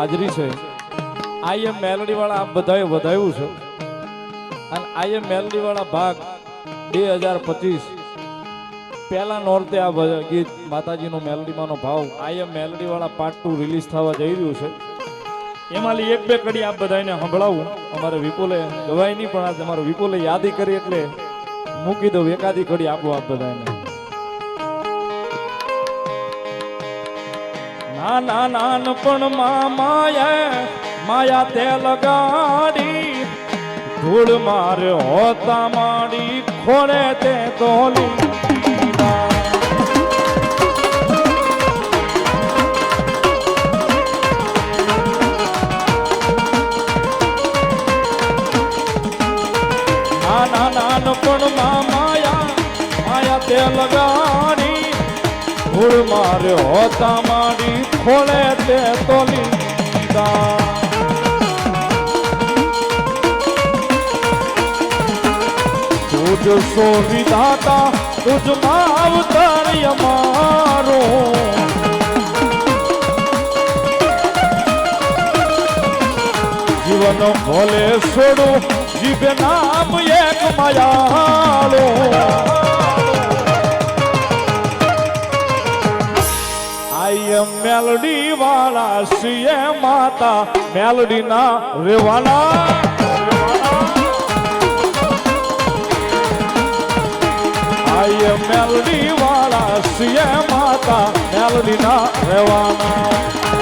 હાજરી છે. આઈ એમ મેલડી વાળા આ બધાએ વધાવ્યું છે. અને આઈ એમ મેલડી વાળા ભાગ બે હજાર પચીસ. પહેલા નોર્તે આ ગીત માતાજીનો મેલડીમાંનો ભાવ આઈ એમ મેલડી વાળા પાર્ટ ટુ રિલીઝ થવા જઈ રહ્યું છે. એમાંથી એક બે કડી આપ બધાને સંભળાવું. અમારે વિપુલે ગવાય નહીં, પણ આજે અમારો વિપુલે યાદી કરી એટલે મૂકી દઉં એકાદી કડી આપો આપ બધાને નાના નાનપણમાં માયા માયા તે લગાડી. ધૂળ મારે હોતા માડી ખોળે તે તોલી નાના નાનપણમાં માયા માયા તે લગાડી. ધૂળ માર્યો હોતા માડી ખોળે તે તોલી દીધા તુજ સો વિધાતા તુજમાં અવતાર અમારો જીવન ભોલે છોડું, જીભે નામ એક માયાળો મેલડી વાળા સીએ માતા. મેલડી ના રેવાના. આય મેલડી વાળા સીએ માતા. મેલડી ના રેવાના.